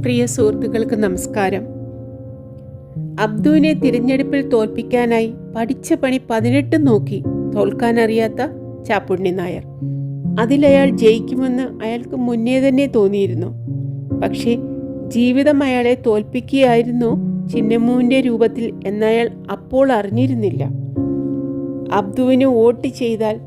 പ്രിയ സുഹൃത്തുക്കൾക്ക് നമസ്കാരം. അബ്ദുവിനെ തിരഞ്ഞെടുപ്പിൽ തോൽപ്പിക്കാനായി പഠിച്ച പണി പതിനെട്ട് നോക്കി തോൽക്കാനറിയാത്ത ചാപ്പുണ്ണി നായർ. അതിലയാൾ ജയിക്കുമെന്ന് അയാൾക്ക് മുന്നേ തന്നെ തോന്നിയിരുന്നു. പക്ഷേ ജീവിതം അയാളെ തോൽപ്പിക്കുകയായിരുന്നു ചിന്നമ്മുവിന്റെ രൂപത്തിൽ എന്നയാൾ അപ്പോൾ അറിഞ്ഞിരുന്നില്ല. അബ്ദുവിന് വോട്ട് ചെയ്താൽ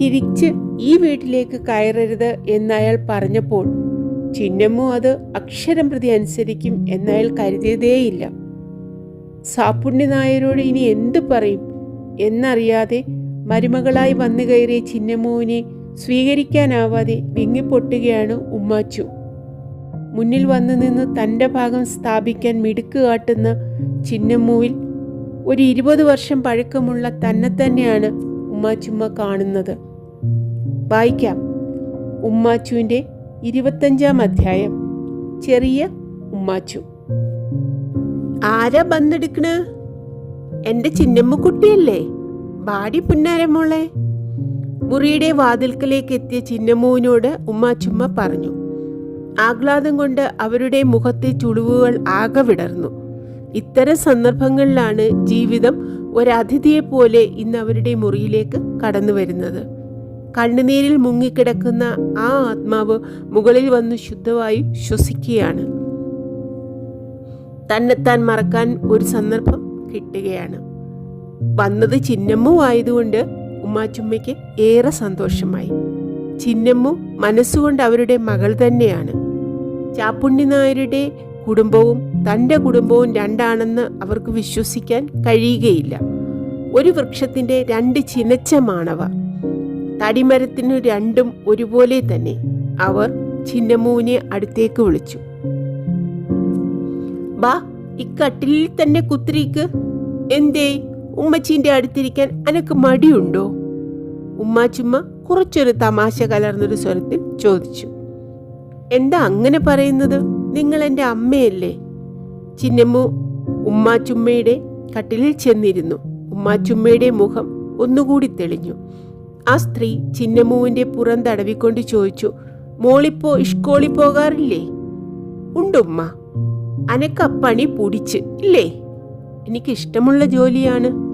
തിരിച്ച് ഈ വീട്ടിലേക്ക് കയറരുത് എന്നയാൾ പറഞ്ഞപ്പോൾ ചിന്നമ്മു അത് അക്ഷരം പ്രതി അനുസരിക്കും എന്നയാൾ കരുതിയതേയില്ല. സാപ്പുണ്ണി നായരോട് ഇനി എന്തു പറയും? എന്നറിയാതെ മരുമകളായി വന്നു കയറിയ ചിന്നമ്മുവിനെ സ്വീകരിക്കാനാവാതെ വിങ്ങിപ്പൊട്ടുകയാണ് ഉമ്മാച്ചു. മുന്നിൽ വന്നു നിന്ന് തന്റെ ഭാഗം സ്ഥാപിക്കാൻ മിടുക്ക് കാട്ടുന്ന ചിന്നമ്മുവിൽ ഒരു ഇരുപത് വർഷം പഴക്കമുള്ള തന്നെ തന്നെയാണ് ഉമ്മാച്ചുമ്മ കാണുന്നത്. വായിക്കാം. ഉമ്മാച്ചുവിന്റെ ഇരുപത്തഞ്ചാം അധ്യായം. ചെറിയ ഉമ്മാച്ചു. ആരാ ബന്തെടുക്കണ് എന്റെ ചിന്നമ്മുക്കുട്ടിയല്ലേ? ബാടി പുന്നാരമോളെ മുറിയുടെ വാതിൽക്കലേക്ക് എത്തിയ ചിന്നമ്മുവിനോട് ഉമ്മാച്ചുമ്മ പറഞ്ഞു. ആഹ്ലാദം കൊണ്ട് അവരുടെ മുഖത്തെ ചുളിവുകൾ ആകെ വിടർന്നു. ഇത്തരം സന്ദർഭങ്ങളിലാണ് ജീവിതം ഒരതിഥിയെപ്പോലെ ഇന്ന് അവരുടെ മുറിയിലേക്ക് കടന്നു വരുന്നത് കണ്ണുനീരിൽ മുങ്ങിക്കിടക്കുന്ന ആ ആത്മാവ് മുകളിൽ വന്ന് ശുദ്ധമായി ശ്വസിക്കുകയാണ്. തന്നെത്താൻ മറക്കാൻ ഒരു സന്ദർഭം കിട്ടുകയാണ്. വന്നത് ചിന്നമ്മു ആയതുകൊണ്ട് ഉമ്മാച്ചുമ്മയ്ക്ക് ഏറെ സന്തോഷമായി. ചിന്നമ്മു മനസ്സുകൊണ്ട് അവരുടെ മകൾ തന്നെയാണ്. ചാപ്പുണ്ണി നായരുടെ കുടുംബവും തന്റെ കുടുംബവും രണ്ടാണെന്ന് അവർക്ക് വിശ്വസിക്കാൻ കഴിയുകയില്ല. ഒരു വൃക്ഷത്തിന്റെ രണ്ട് ചിനച്ചമാണവ. തടിമരത്തിനു രണ്ടും ഒരുപോലെ തന്നെ അവർ ചിന്നമ്മുവിനെ അടുത്തേക്ക് വിളിച്ചു. ബാ ഇക്കട്ടിലിൽ തന്നെ കുത്തിരിക്ക്. എന്തേ? ഉമ്മച്ചീന്റെ അടുത്തിരിക്കാൻ അനക്ക് മടിയുണ്ടോ? ഉമ്മാച്ചുമ്മ കുറച്ചൊരു തമാശ കലർന്നൊരു സ്വരത്തിൽ ചോദിച്ചു. എന്താ അങ്ങനെ പറയുന്നത്? നിങ്ങൾ എന്റെ അമ്മയല്ലേ? ചിന്നമ്മു ഉമ്മാച്ചുമ്മയുടെ കട്ടിലിൽ ചെന്നിരുന്നു. ഉമ്മാച്ചുമ്മയുടെ മുഖം ഒന്നുകൂടി തെളിഞ്ഞു. ആ സ്ത്രീ ചിന്നമ്മുവിന്റെ പുറം തടവിക്കൊണ്ട് ചോദിച്ചു മോളിപ്പോ ഇഷ്കോളി പോകാറില്ലേ? ഉണ്ടുമ്മ. അനക്ക പണി പൊടിച്ച് ഇല്ലേ? എനിക്ക് ഇഷ്ടമുള്ള ജോലിയാണ്.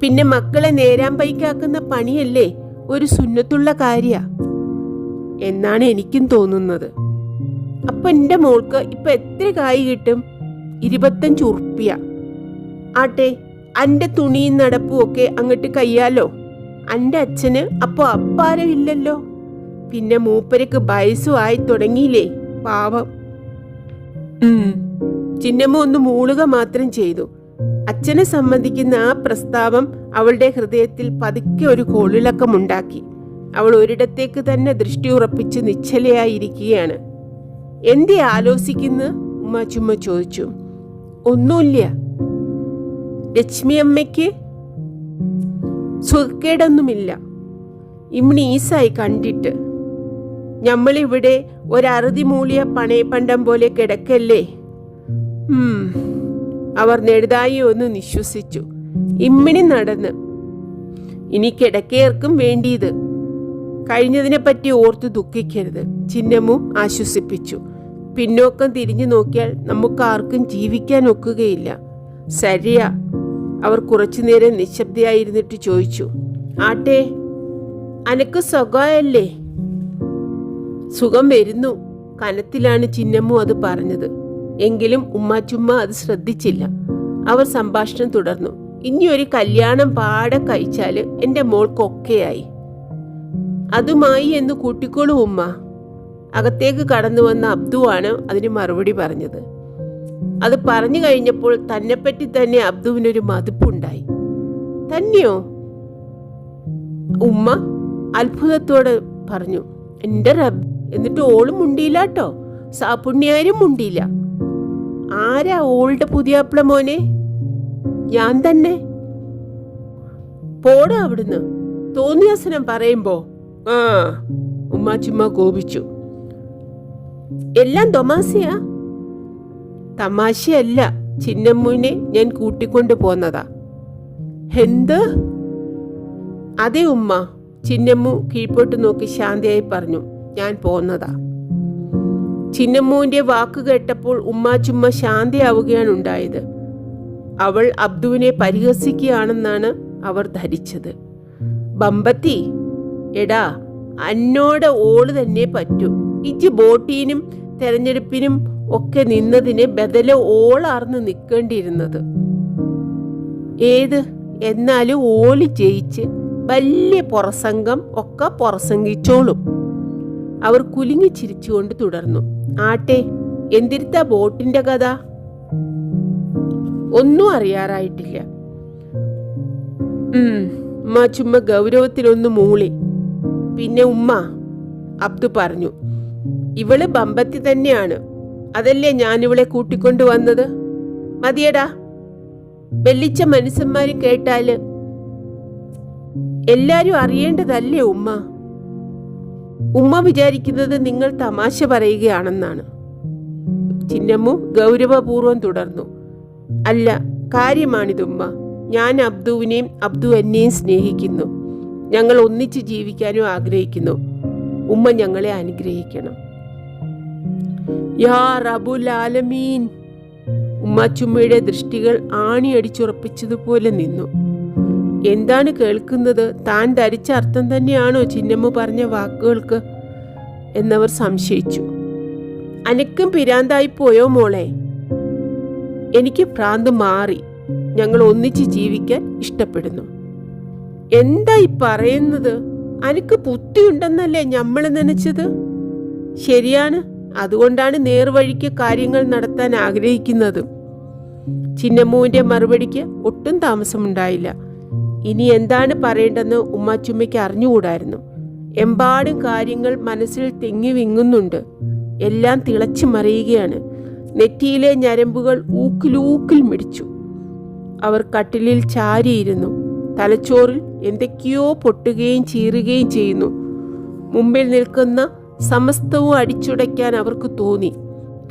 പിന്നെ മക്കളെ നേരാൻ പൈക്കാക്കുന്ന പണിയല്ലേ ഒരു സുന്നത്തുള്ള കാര്യ. എന്നാണ് എനിക്കും തോന്നുന്നത്. അപ്പൊ എന്റെ മോൾക്ക് ഇപ്പൊ എത്ര കായ് കിട്ടും? ഇരുപത്തഞ്ച് ഉറുപ്പിയ. ആട്ടെ അന്റെ തുണിയും നടപ്പും ഒക്കെ അങ്ങോട്ട് കയ്യാലോ? അന്റെ അച്ഛന് അപ്പൊ അപ്പാരമില്ലല്ലോ? പിന്നെ മൂപ്പരക്ക് വയസ്സും ആയി തുടങ്ങിയില്ലേ പാവം. ചിന്നമ്മ ഒന്ന് മൂളുക മാത്രം ചെയ്തു. അച്ഛനെ സംബന്ധിക്കുന്ന ആ പ്രസ്താവം അവളുടെ ഹൃദയത്തിൽ പതുക്കെ ഒരു കോളിളക്കമുണ്ടാക്കി അവൾ ഒരിടത്തേക്ക് തന്നെ ദൃഷ്ടി ഉറപ്പിച്ച് നിശ്ചലയായിരിക്കുകയാണ്. എന്തേ ആലോചിക്കുന്നു ഉമ്മ ചുമ്മ ചോദിച്ചു. ഒന്നുമില്ല. ലക്ഷ്മി അമ്മയ്ക്ക് സുഖക്കേടൊന്നുമില്ല. ഇമ്മിണി ഈസായി കണ്ടിട്ട്. ഞമ്മളിവിടെ ഒരറുതി മൂളിയ പണയപ്പണ്ടം പോലെ കിടക്കല്ലേ. അവർ നെടുതായി ഒന്ന് നിശ്വസിച്ചു. ഇമ്മിണി നടന്ന്. ഇനി കിടക്കേർക്കും വേണ്ടിയത്. കഴിഞ്ഞതിനെ പറ്റി ഓർത്ത് ദുഃഖിക്കരുത്. ചിഹ്നമു ആശ്വസിപ്പിച്ചു. പിന്നോക്കം തിരിഞ്ഞു നോക്കിയാൽ നമുക്ക് ആർക്കും ജീവിക്കാൻ ഒക്കുകയില്ല. ശരിയാ അവർ കുറച്ചുനേരം നിശബ്ദയായിരുന്നിട്ട് ചോദിച്ചു ആട്ടെ അനക്ക് സുഖമല്ലേ സുഖം വരുന്നു. കനത്തിലാണ് ചിന്നമ്മു അത് പറഞ്ഞത്. എങ്കിലും ഉമ്മാച്ചുമ്മ അത് ശ്രദ്ധിച്ചില്ല. അവർ സംഭാഷണം തുടർന്നു. ഇനി ഒരു കല്യാണം പാടെ കഴിച്ചാൽ എന്റെ മോൾക്കൊക്കെയായി. അതുമായി എന്ന് കൂട്ടിക്കോളൂ ഉമ്മ. അകത്തേക്ക് കടന്നു വന്ന അബ്ദുവാണ് അതിന് മറുപടി പറഞ്ഞത്. അത് പറഞ്ഞു കഴിഞ്ഞപ്പോൾ തന്നെപ്പറ്റി തന്നെ അബ്ദുവിനൊരു മതിപ്പുണ്ടായി. തന്നെയോ? ഉമ്മ അത്ഭുതത്തോടെ പറഞ്ഞു എന്റെ റബ് എന്നിട്ട് ഓളും മുണ്ടിയില്ല കേട്ടോ സാപുണ്യാരും മുണ്ടിയില്ല. ആരാ ഓളുടെ പുതിയാപ്പിള മോനെ? ഞാൻ തന്നെ. പോടോ അവിടുന്ന്. തോന്നിയാസനം പറയുമ്പോ. ആ. ഉമ്മ ചുമ്മാ കോപിച്ചു. എല്ലാം തമാശയാ? തമാശയല്ല. ചിന്നമ്മുവിനെ ഞാൻ കൂട്ടിക്കൊണ്ടു പോന്നതാ. എന്ത്? അതെ ഉമ്മ. ചിന്നമ്മു കീഴ്പോട്ട് നോക്കി ശാന്തിയായി പറഞ്ഞു. ഞാൻ പോന്നതാ. ചിന്നമ്മുവിന്റെ വാക്ക് കേട്ടപ്പോൾ ഉമ്മാച്ചുമ്മ ശാന്തിയാവുകയാണ് ഉണ്ടായത്. അവൾ അബ്ദുവിനെ പരിഹസിക്കുകയാണെന്നാണ് അവർ ധരിച്ചത്. ബമ്പത്തി എടാ അന്നോടെ ഓൾ തന്നെ പറ്റൂ. ഇജ്ജ് ബോട്ടീനും തെരഞ്ഞെടുപ്പിനും ഒക്കെ നിന്നതിന് ബദല ഓളാർന്ന് നിൽക്കേണ്ടിയിരുന്നത് ഏത്? എന്നാലും ഓളി ജയിച്ച് വലിയ പുറസംഗം ഒക്കെ പുറസംഗിച്ചോളും അവർ കുലുങ്ങി ചിരിച്ചുകൊണ്ട് തുടർന്നു. ആട്ടെ എന്തിരുത്ത ബോട്ടിന്റെ കഥ? ഒന്നും അറിയാറായിട്ടില്ല. ഉം, ഉമ്മ ചുമ്മ ഗൗരവത്തിലൊന്ന് മൂളി. പിന്നെ ഉമ്മ അബ്ദു പറഞ്ഞു ഇവൾ ബമ്പത്തി തന്നെയാണ്. അതല്ലേ ഞാൻ ഇവളെ കൂട്ടിക്കൊണ്ടു വന്നത്? മതിയടാ. വെല്ലിച്ച മനുഷ്യന്മാര് കേട്ടാൽ എല്ലാരും അറിയേണ്ടതല്ലേ ഉമ്മ? ഉമ്മ വിചാരിക്കുന്നത് നിങ്ങൾ തമാശ പറയുകയാണെന്നാണ്. ചിന്നമ്മു ഗൗരവപൂർവം തുടർന്നു. അല്ല കാര്യമാണിതുമ്മ. ഞാൻ അബ്ദുവിനെയും അബ്ദു എന്നെയും സ്നേഹിക്കുന്നു. ഞങ്ങൾ ഒന്നിച്ച് ജീവിക്കാനും ആഗ്രഹിക്കുന്നു. ഉമ്മ ഞങ്ങളെ അനുഗ്രഹിക്കണം. യാ ഉമ്മാച്ചുമ്മയുടെ ദൃഷ്ടികൾ ആണിയടിച്ചുറപ്പിച്ചതുപോലെ നിന്നു. എന്താണ് കേൾക്കുന്നത്? താൻ ധരിച്ച അർത്ഥം തന്നെയാണോ ചിന്നമ്മ പറഞ്ഞ വാക്കുകൾക്ക്? എന്നവർ സംശയിച്ചു. അനക്കും പിരാന്തായിപ്പോയോ മോളെ? എനിക്ക് ഭ്രാന്ത് മാറി. ഞങ്ങൾ ഒന്നിച്ച് ജീവിക്കാൻ ഇഷ്ടപ്പെടുന്നു. എന്തായി പറയുന്നത്? അനക്ക് ബുദ്ധിയുണ്ടെന്നല്ലേ നമ്മൾ നനച്ചത്? ശരിയാണ്. അതുകൊണ്ടാണ് നേർവഴിക്ക് കാര്യങ്ങൾ നടത്താൻ ആഗ്രഹിക്കുന്നത്. ചിന്നമ്മുവിന്റെ മറുപടിക്ക് ഒട്ടും താമസമുണ്ടായില്ല. ഇനി എന്താണ് പറയേണ്ടെന്ന് ഉമ്മാച്ചുമ്മയ്ക്ക് അറിഞ്ഞുകൂടായിരുന്നു. എമ്പാടും കാര്യങ്ങൾ മനസ്സിൽ തെങ്ങി വിങ്ങുന്നുണ്ട്. എല്ലാം തിളച്ചു മറിയുകയാണ്. നെറ്റിയിലെ ഞരമ്പുകൾ ഊക്കിലൂക്കിൽ മിടിച്ചു. അവർ കട്ടിലിൽ ചാരിയിരുന്നു. തലച്ചോറിൽ എന്തൊക്കെയോ പൊട്ടുകയും ചീറുകയും ചെയ്യുന്നു. മുമ്പിൽ നിൽക്കുന്ന സമസ്തവും അടിച്ചുടയ്ക്കാൻ അവർക്ക് തോന്നി.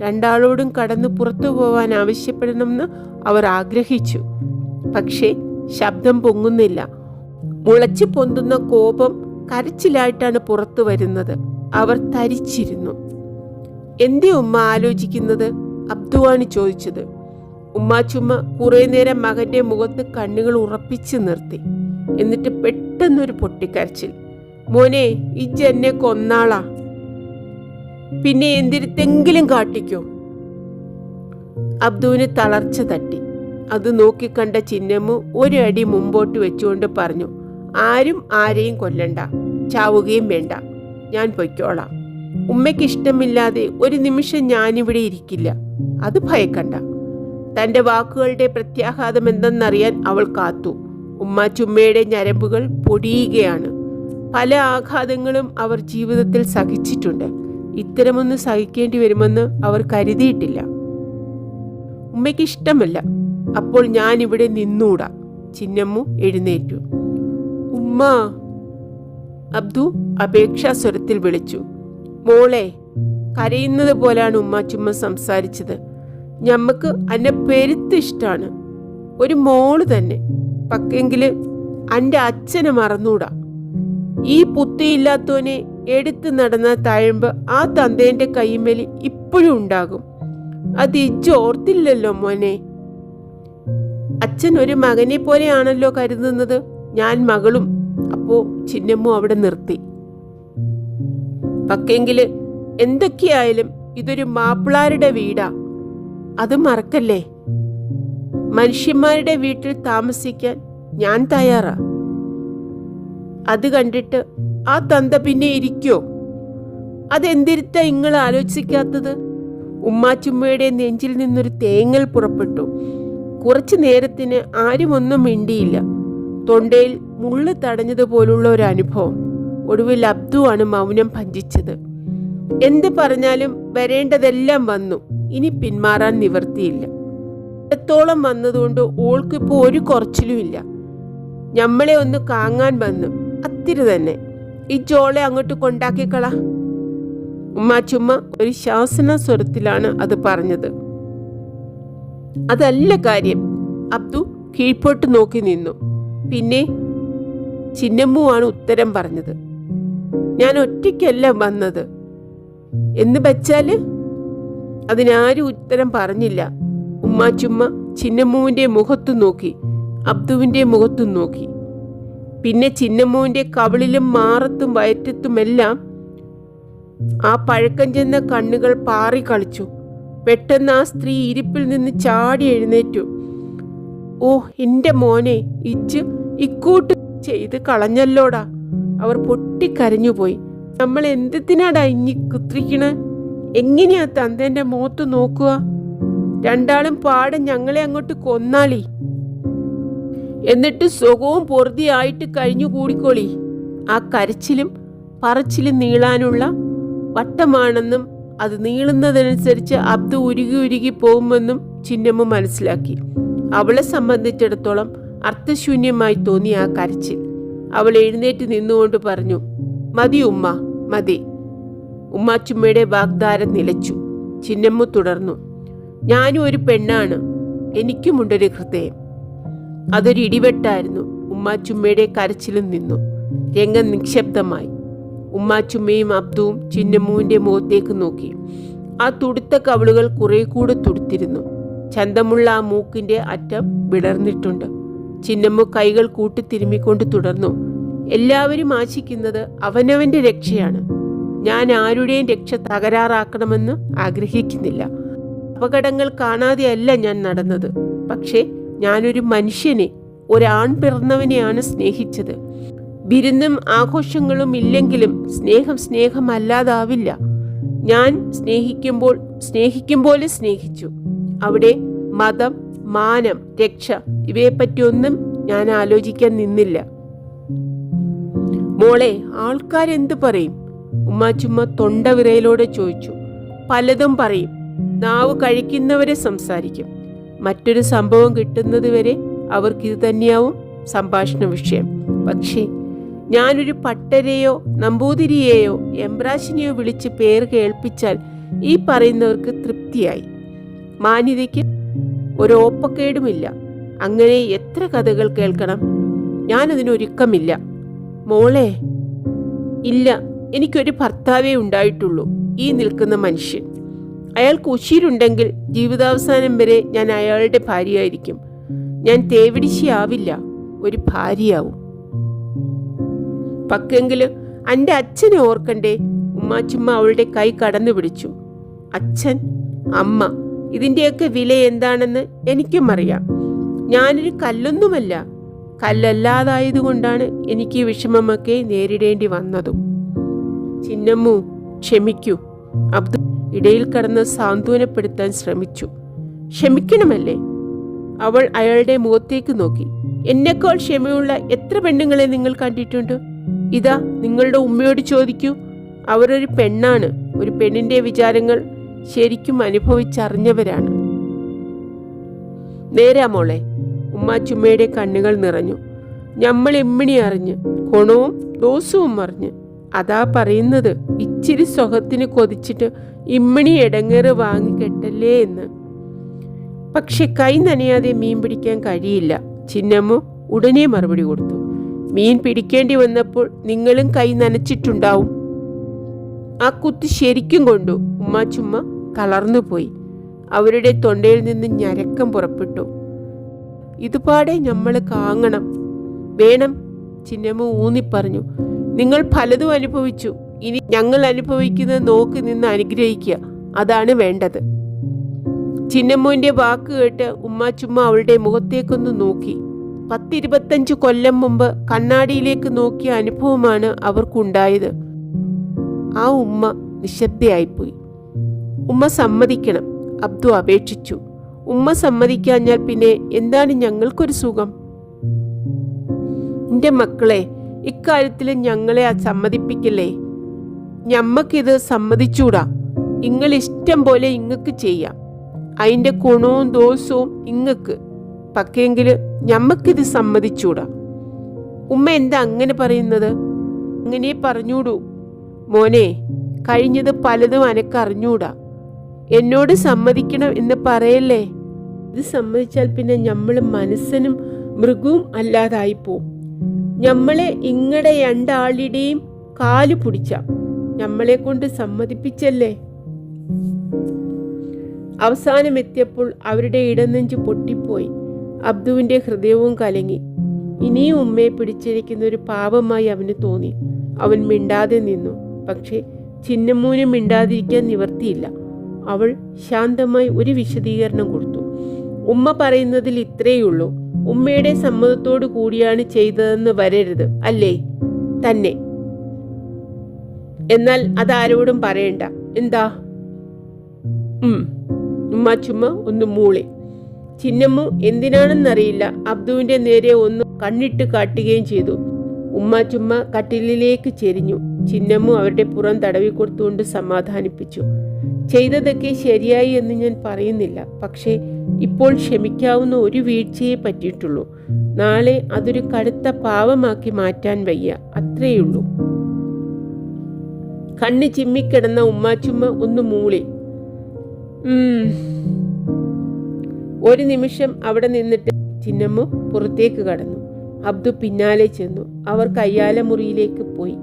രണ്ടാളോടും കടന്നു പുറത്തു പോവാൻ ആവശ്യപ്പെടണമെന്ന് അവർ ആഗ്രഹിച്ചു. പക്ഷേ ശബ്ദം പൊങ്ങുന്നില്ല. മുളച്ചു പൊന്തുന്ന കോപം കരച്ചിലായിട്ടാണ് പുറത്തു വരുന്നത്. അവർ തരിച്ചിരുന്നു. എന്തേ ഉമ്മ ആലോചിക്കുന്നത്? അബ്ദുവാണ് ചോദിച്ചത്. ഉമ്മാച്ചുമ്മ കുറെ നേരം മകന്റെ മുഖത്ത് കണ്ണുകൾ ഉറപ്പിച്ചു നിർത്തി. എന്നിട്ട് പെട്ടെന്നൊരു പൊട്ടിക്കരച്ചിൽ. മോനെ ഇജ്ജ് എന്നെ കൊന്നാളാ. പിന്നെ എന്തിരുത്തെങ്കിലും കാട്ടിക്കോ. അബ്ദുവിന് തളർച്ച തട്ടി. അത് നോക്കിക്കണ്ട ചിന്നമ്മു ഒരു അടി മുമ്പോട്ട് വെച്ചുകൊണ്ട് പറഞ്ഞു ആരും ആരെയും കൊല്ലണ്ട ചാവുകയും വേണ്ട. ഞാൻ പൊയ്ക്കോളാം. ഉമ്മയ്ക്ക് ഇഷ്ടമില്ലാതെ ഒരു നിമിഷം ഞാനിവിടെ ഇരിക്കില്ല. അത് ഭയക്കണ്ട. തന്റെ വാക്കുകളുടെ പ്രത്യാഘാതം എന്തെന്നറിയാൻ അവൾ കാത്തു. ഉമ്മ ചുമ്മയുടെ ഞരമ്പുകൾ പൊടിയുകയാണ്. പല ആഘാതങ്ങളും അവർ ജീവിതത്തിൽ സഹിച്ചിട്ടുണ്ട്. ഇത്തരമൊന്ന് സഹിക്കേണ്ടി വരുമെന്ന് അവർ കരുതിയിട്ടില്ല. ഉമ്മയ്ക്ക് ഇഷ്ടമല്ല. അപ്പോൾ ഞാൻ ഇവിടെ നിന്നൂടാ. ചിന്നമ്മു എഴുന്നേറ്റു. ഉമ്മ അബ്ദു അപേക്ഷാ സ്വരത്തിൽ വിളിച്ചു. മോളെ കരയുന്നത് പോലാണ് ഉമ്മ ചുമ്മ സംസാരിച്ചത്. ഞമ്മക്ക് അന്നെ പെരുത്ത് ഇഷ്ടമാണ് ഒരു മോൾ തന്നെ. പക്കെങ്കിൽ അന്റെ അച്ഛനെ മറന്നൂടാ. ഈ പുത്തിയില്ലാത്തോനെ എടുത്ത് നടന്ന തഴമ്പ് ആ തന്തേന്റെ കൈമേൽ ഇപ്പോഴും ഉണ്ടാകും. അത് ഇജ്ജ് ഓർത്തില്ലല്ലോ മോനെ. അച്ഛൻ ഒരു മകനെ പോലെയാണല്ലോ കരുതുന്നത്. ഞാൻ മകളും. അപ്പോ ചിന്നമ്മു അവിടെ നിർത്തി. പക്കെങ്കിൽ എന്തൊക്കെയായാലും ഇതൊരു മാപ്പിളാരുടെ വീടാ. അത് മറക്കല്ലേ? മനുഷ്യന്മാരുടെ വീട്ടിൽ താമസിക്കാൻ ഞാൻ തയ്യാറാ. അത് കണ്ടിട്ട് ആ തന്ത പിന്നെ ഇരിക്കോ? അതെന്തിരുത്ത നിങ്ങൾ ആലോചിക്കാത്തത്? ഉമ്മാച്ചുമ്മയുടെ നെഞ്ചിൽ നിന്നൊരു തേങ്ങൽ പുറപ്പെട്ടു. കുറച്ചു നേരത്തിന് ആരും ഒന്നും മിണ്ടിയില്ല. തൊണ്ടയിൽ മുള്ളു തടഞ്ഞതുപോലുള്ള ഒരു അനുഭവം. ഒടുവിൽ അബ്ദുവാണ് മൗനം ഭഞ്ചിച്ചത് എന്ത് പറഞ്ഞാലും വരേണ്ടതെല്ലാം വന്നു. ഇനി പിന്മാറാൻ നിവർത്തിയില്ല. എത്തോളം വന്നതുകൊണ്ട് ഓൾക്കിപ്പോ ഒരു കുറച്ചിലുമില്ല. ഞമ്മളെ ഒന്ന് കാങ്ങാൻ വന്നു. അത്തിരി തന്നെ. ഈ ജോളെ അങ്ങോട്ട് കൊണ്ടാക്കിക്കള. ഉമ്മാച്ചുമ്മ ഒരു ശാസന സ്വരത്തിലാണ് അത് പറഞ്ഞത്. അതല്ല കാര്യം. അബ്ദു കീഴ്പോട്ട് നോക്കി നിന്നു. പിന്നെ ചിന്നമ്മുവാണ് ഉത്തരം പറഞ്ഞത്. ഞാൻ ഒറ്റയ്ക്കല്ല വന്നത്. എന്ന് വെച്ചാൽ അതിനാരും ഉത്തരം പറഞ്ഞില്ല. ഉമ്മാച്ചുമ്മ ചിന്നമ്മുവിന്റെ മുഖത്തു നോക്കി അബ്ദുവിന്റെ മുഖത്തും നോക്കി. പിന്നെ ചിന്നമ്മുവിന്റെ കവിളിലും മാറത്തും വയറ്റത്തുമെല്ലാം ആ പഴക്കം ചെന്ന കണ്ണുകൾ പാറി കളിച്ചു. പെട്ടെന്ന് ആ സ്ത്രീ ഇരിപ്പിൽ നിന്ന് ചാടി എഴുന്നേറ്റു. ഓ എന്റെ മോനെ ഇച്ച് ഇക്കൂട്ട് ചെയ്ത് കളഞ്ഞല്ലോടാ. അവർ പൊട്ടിക്കരഞ്ഞുപോയി നമ്മൾ എന്തിനാടാ ഇഞ്ഞി കുത്രിക്കണ് എങ്ങനെയാ തന്തേന്റെ മോത്ത് നോക്കുക? രണ്ടാളും പാടെ ഞങ്ങളെ അങ്ങോട്ട് കൊന്നാളി. എന്നിട്ട് സുഖവും പൊറുതിയായിട്ട് കഴിഞ്ഞു കൂടിക്കോളി. ആ കരച്ചിലും പറച്ചിലും നീളാനുള്ള വട്ടമാണെന്നും അത് നീളുന്നതനുസരിച്ച് അബ്ദു ഉരുകി ഉരുകി പോകുമെന്നും ചിന്നമ്മ മനസ്സിലാക്കി. അവളെ സംബന്ധിച്ചിടത്തോളം അർത്ഥശൂന്യമായി തോന്നി ആ കരച്ചിൽ. അവൾ എഴുന്നേറ്റ് നിന്നുകൊണ്ട് പറഞ്ഞു മതി ഉമ്മ മതി. ഉമ്മാച്ചുമ്മയുടെ വാഗ്ദാരം നിലച്ചു. ചിന്നമ്മ തുടർന്നു ഞാനും ഒരു പെണ്ണാണ്. എനിക്കുമുണ്ടൊരു ഹൃദയം. അതൊരു ഇടിവെട്ടായിരുന്നു. ഉമ്മാച്ചുമ്മയുടെ കരച്ചിലും നിന്നു. രംഗം നിക്ഷബ്ദമായി ഉമ്മാച്ചുമ്മയും അബ്ദുവും ചിന്നമ്മുവിന്റെ മുഖത്തേക്ക് നോക്കി. ആ തുടുത്ത കവളുകൾ കുറെ കൂടെ തുടുത്തിരുന്നു. ചന്തമുള്ള ആ മൂക്കിന്റെ അറ്റം വിടർന്നിട്ടുണ്ട്. ചിന്നമ്മു കൈകൾ കൂട്ടി തിരുമ്മിക്കൊണ്ട് തുടർന്നു. എല്ലാവരും ആശിക്കുന്നത് അവനവന്റെ രക്ഷയാണ്. ഞാൻ ആരുടെയും രക്ഷ തകരാറാക്കണമെന്ന് ആഗ്രഹിക്കുന്നില്ല. അപകടങ്ങൾ കാണാതെയല്ല ഞാൻ നടന്നത്. പക്ഷേ ഞാനൊരു മനുഷ്യനെ ഒരാൺ പിറന്നവനെയാണ് സ്നേഹിച്ചത്. വിരുന്നും ആഘോഷങ്ങളും ഇല്ലെങ്കിലും സ്നേഹം സ്നേഹമല്ലാതാവില്ല. ഞാൻ സ്നേഹിക്കുമ്പോൾ സ്നേഹിക്കും പോലെ സ്നേഹിച്ചു. അവിടെ മതം മാനം രക്ഷ ഇവയെപ്പറ്റിയൊന്നും ഞാൻ ആലോചിക്കാൻ നിന്നില്ല. മോളെ ആൾക്കാരെന്ത് പറയും? ഉമ്മാച്ചുമ്മ തൊണ്ട വിറയിലൂടെ ചോദിച്ചു. പലതും പറയും. നാവ് കഴിക്കുന്നവരെ സംസാരിക്കും. മറ്റൊരു സംഭവം കിട്ടുന്നതുവരെ അവർക്കിത് തന്നെയാവും സംഭാഷണ വിഷയം. പക്ഷേ ഞാനൊരു പട്ടരെയോ നമ്പൂതിരിയെയോ എംബ്രാശിനെയോ വിളിച്ച് പേര് കേൾപ്പിച്ചാൽ ഈ പറയുന്നവർക്ക് തൃപ്തിയായി. മാന്യതയ്ക്ക് ഒരു ഓപ്പക്കേടുമില്ല. അങ്ങനെ എത്ര കഥകൾ കേൾക്കണം? ഞാനതിനൊരുക്കമില്ല മോളെ ഇല്ല എനിക്കൊരു ഭർത്താവേ ഉണ്ടായിട്ടുള്ളൂ. ഈ നിൽക്കുന്ന മനുഷ്യൻ. അയാൾക്ക് ഉശിരുണ്ടെങ്കിൽ ജീവിതാവസാനം വരെ ഞാൻ അയാളുടെ ഭാര്യയായിരിക്കും. ഞാൻ തേവിടിശിയാവില്ല ഒരു ഭാര്യയാവും. പക്കെങ്കിൽ എന്റെ അച്ഛനെ ഓർക്കണ്ടേ ഉമ്മാച്ചുമ്മ അവളുടെ കൈ കടന്നു പിടിച്ചു. അച്ഛൻ അമ്മ ഇതിന്റെയൊക്കെ വില എന്താണെന്ന് എനിക്കും അറിയാം. ഞാനൊരു കല്ലൊന്നുമല്ല കല്ലല്ലാതായതുകൊണ്ടാണ് എനിക്ക് വിഷമമൊക്കെ നേരിടേണ്ടി വന്നതും. ചിന്നമ്മു ക്ഷമിക്കൂ. അബ്ദു ഇടയിൽ കടന്ന് സാന്ത്വനപ്പെടുത്താൻ ശ്രമിച്ചു. ക്ഷമിക്കണമല്ലേ? അവൾ അയാളുടെ മുഖത്തേക്ക് നോക്കി. എന്നെക്കാൾ ക്ഷമയുള്ള എത്ര പെണ്ണുങ്ങളെ നിങ്ങൾ കണ്ടിട്ടുണ്ട്? ഇതാ നിങ്ങളുടെ ഉമ്മയോട് ചോദിക്കൂ. അവരൊരു പെണ്ണാണ്. ഒരു പെണ്ണിന്റെ വിചാരങ്ങൾ ശരിക്കും അനുഭവിച്ചറിഞ്ഞവരാണ്. നേരാ മോളെ. ഉമ്മ ചുമ്മയുടെ കണ്ണുകൾ നിറഞ്ഞു. നമ്മൾ എമ്മിണി അറിഞ്ഞ് ഗുണവും ദോഷവും അറിഞ്ഞ് അതാ പറയുന്നത്. ഇച്ചിരി സുഖത്തിന് കൊതിച്ചിട്ട് ഇമ്മണി ഇടങ്ങേറ് വാങ്ങി കെട്ടല്ലേ എന്ന്. പക്ഷെ കൈ നനയാതെ മീൻ പിടിക്കാൻ കഴിയില്ല. ചിന്നമ്മു ഉടനെ മറുപടി കൊടുത്തു. മീൻ പിടിക്കേണ്ടി വന്നപ്പോൾ നിങ്ങളും കൈ നനച്ചിട്ടുണ്ടാവും. ആ കുത്ത് ശരിക്കും കൊണ്ടു. ഉമ്മ ചുമ്മ കളർന്നുപോയി അവരുടെ തൊണ്ടയിൽ നിന്ന് ഞരക്കം പുറപ്പെട്ടു. ഇതുപാടെ നമ്മൾ കാങ്ങണം. വേണം ചിന്നമ്മ ഊന്നിപ്പറഞ്ഞു. നിങ്ങൾ പലതും അനുഭവിച്ചു. ഇനി ഞങ്ങൾ അനുഭവിക്കുന്നത് നോക്കി നിന്ന് അനുഗ്രഹിക്കുക. അതാണ് വേണ്ടത്. ചിന്നമ്മുവിന്റെ വാക്ക് കേട്ട് ഉമ്മ ചുമ്മ അവളുടെ മുഖത്തേക്കൊന്ന് നോക്കി. പത്തിരുപത്തഞ്ച് കൊല്ലം മുമ്പ് കണ്ണാടിയിലേക്ക് നോക്കിയ അനുഭവമാണ് അവർക്കുണ്ടായത്. ആ ഉമ്മ നിശബ്ദയായിപ്പോയി. ഉമ്മ സമ്മതിക്കണം. അബ്ദു അപേക്ഷിച്ചു. ഉമ്മ സമ്മതിക്കാഞ്ഞാൽ പിന്നെ എന്താണ് ഞങ്ങൾക്കൊരു സുഖം? എന്റെ മക്കളെ ഇക്കാര്യത്തിൽ ഞങ്ങളെ സമ്മതിപ്പിക്കല്ലേ? ഞമ്മക്കിത് സമ്മതിച്ചൂടാ. ഇങ്ങൾ ഇഷ്ടം പോലെ ഇങ്ങക്ക് ചെയ്യാം. അതിന്റെ ഗുണവും ദോഷവും ഇങ്ങക്ക്. പക്കെങ്കിൽ ഞമ്മക്കിത് സമ്മതിച്ചൂടാ. ഉമ്മ എന്താ അങ്ങനെ പറയുന്നത്? അങ്ങനെ പറഞ്ഞൂടൂ. മോനെ കഴിഞ്ഞത് പലതും അനക്കറിഞ്ഞൂടാ എന്നോട് സമ്മതിക്കണം എന്ന് പറയല്ലേ? ഇത് സമ്മതിച്ചാൽ പിന്നെ നമ്മൾ മനസ്സിനും മൃഗവും അല്ലാതായി പോവും. ഞമ്മളെ ഇങ്ങടെ രണ്ടാളുടെയും കാൽ പിടിച്ച. ഞമ്മളെ കൊണ്ട് സമ്മതിപ്പിച്ചല്ലേ? അവസാനം എത്തിയപ്പോൾ അവരുടെ ഇടനെഞ്ച് പൊട്ടിപ്പോയി. അബ്ദുവിന്റെ ഹൃദയവും കലങ്ങി. ഇനിയും ഉമ്മയെ പിടിച്ചിരിക്കുന്ന ഒരു പാപമായി അവന് തോന്നി. അവൻ മിണ്ടാതെ നിന്നു. പക്ഷേ ചിന്നമ്മൂനും മിണ്ടാതിരിക്കാൻ നിവർത്തിയില്ല. അവൾ ശാന്തമായി ഒരു വിശദീകരണം കൊടുത്തു. ഉമ്മ പറയുന്നതിൽ ഇത്രയുള്ളൂ ഉമ്മയുടെ സമ്മതത്തോടു കൂടിയാണ് ചെയ്തതെന്ന് വരരുത് അല്ലേ? തന്നെ. എന്നാൽ അതാരോടും പറയണ്ട. എന്താ. ഉമ്മ ചുമ്മ ഒന്ന് മൂളി. ചിന്നമ്മു എന്തിനാണെന്നറിയില്ല. അബ്ദുവിന്റെ നേരെ ഒന്ന് കണ്ണിട്ട് കാട്ടുകയും ചെയ്തു. ഉമ്മ ചുമ്മ കട്ടിലിലേക്ക് ചെരിഞ്ഞു. ചിന്നമ്മു അവരുടെ പുറം തടവി കൊടുത്തുകൊണ്ട് സമാധാനിപ്പിച്ചു. ചെയ്തതൊക്കെ ശരിയായി എന്ന് ഞാൻ പറയുന്നില്ല. പക്ഷേ ഇപ്പോൾ ക്ഷമിക്കാവുന്ന ഒരു വീഴ്ചയെ പറ്റിയിട്ടുള്ളൂ. നാളെ അതൊരു കടുത്ത പാവമാക്കി മാറ്റാൻ വയ്യ. അത്രയുള്ളൂ. കണ്ണ് ചിമ്മിക്കിടന്ന ഉമ്മാച്ചുമ്മ ഒന്ന് മൂളി. ഒരു നിമിഷം അവിടെ നിന്നിട്ട് ചിന്നമ്മു പുറത്തേക്ക് കടന്നു. അബ്ദു പിന്നാലെ ചെന്നു. അവർ കയ്യാല മുറിയിലേക്ക് പോയി.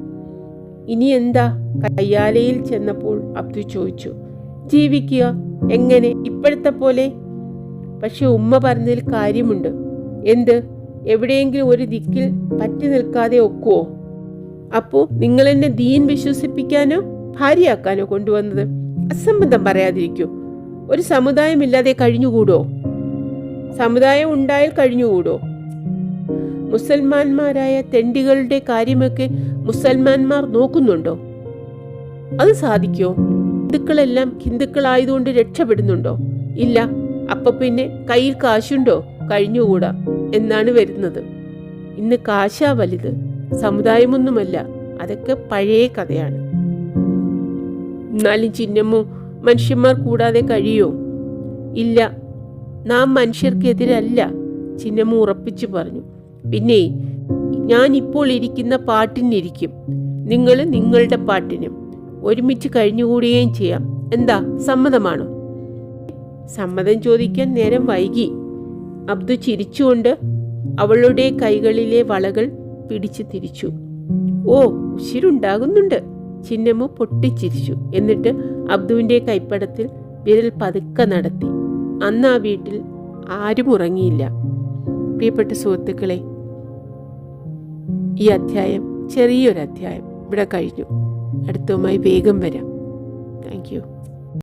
ഇനി എന്താ? കയ്യാലയിൽ ചെന്നപ്പോൾ അബ്ദു ചോദിച്ചു. ജീവിക്കുക. എങ്ങനെ? ഇപ്പോഴത്തെ പോലെ പക്ഷെ ഉമ്മ പറഞ്ഞതിൽ കാര്യമുണ്ട്. എന്ത്? എവിടെയെങ്കിലും ഒരു ദിക്കിൽ പറ്റി നിൽക്കാതെ ഒക്കുവോ? അപ്പോ നിങ്ങൾ എന്നെ ദീൻ വിശ്വസിപ്പിക്കാനോ ഭാര്യയാക്കാനോ കൊണ്ടുവന്നത് അസംബന്ധം പറയാതിരിക്കൂ. ഒരു സമുദായമില്ലാതെ കഴിഞ്ഞുകൂടോ? സമുദായം ഉണ്ടായാൽ കഴിഞ്ഞുകൂടോ? മുസൽമാന്മാരായ തെണ്ടികളുടെ കാര്യമൊക്കെ മുസൽമാന്മാർ നോക്കുന്നുണ്ടോ? അത് സാധിക്കോ? ഹിന്ദുക്കളെല്ലാം ഹിന്ദുക്കളായതുകൊണ്ട് രക്ഷപ്പെടുന്നുണ്ടോ? ഇല്ല. അപ്പൊ പിന്നെ കയ്യിൽ കാശുണ്ടോ? കഴിഞ്ഞുകൂടാ എന്നാണ് വരുന്നത്. ഇന്ന് കാശാ വലുത് സമുദായമൊന്നുമല്ല അതൊക്കെ പഴയ കഥയാണ്. എന്നാലും ചിഹ്നമോ മനുഷ്യന്മാർ കൂടാതെ കഴിയോ? ഇല്ല നാം മനുഷ്യർക്കെതിരല്ല ചിഹ്നമു ഉറപ്പിച്ചു പറഞ്ഞു. പിന്നെ ഞാൻ ഇപ്പോൾ ഇരിക്കുന്ന പാട്ടിനിരിക്കും. നിങ്ങൾ നിങ്ങളുടെ പാട്ടിനും ഒരുമിച്ച് കഴിഞ്ഞുകൂടുകയും ചെയ്യാം. എന്താ സമ്മതമാണോ? സമ്മതം ചോദിക്കാൻ നേരം വൈകി. അബ്ദു ചിരിച്ചുകൊണ്ട് അവളുടെ കൈകളിലെ വളകൾ പിടിച്ചു തിരിച്ചു. ഓ ഉശിരുണ്ടാകുന്നുണ്ട് ചിന്നമ്മ പൊട്ടിച്ചിരിച്ചു. എന്നിട്ട് അബ്ദുവിന്റെ കൈപ്പടത്തിൽ വിരൽ പതുക്കെ നടത്തി. അന്ന് ആ വീട്ടിൽ ആരും ഉറങ്ങിയില്ല. പ്രിയപ്പെട്ട സുഹൃത്തുക്കളെ ഈ അധ്യായം ചെറിയൊരു അധ്യായം ഇവിടെ കഴിഞ്ഞു. അടുത്തവുമായി വേഗം വരാം. താങ്ക്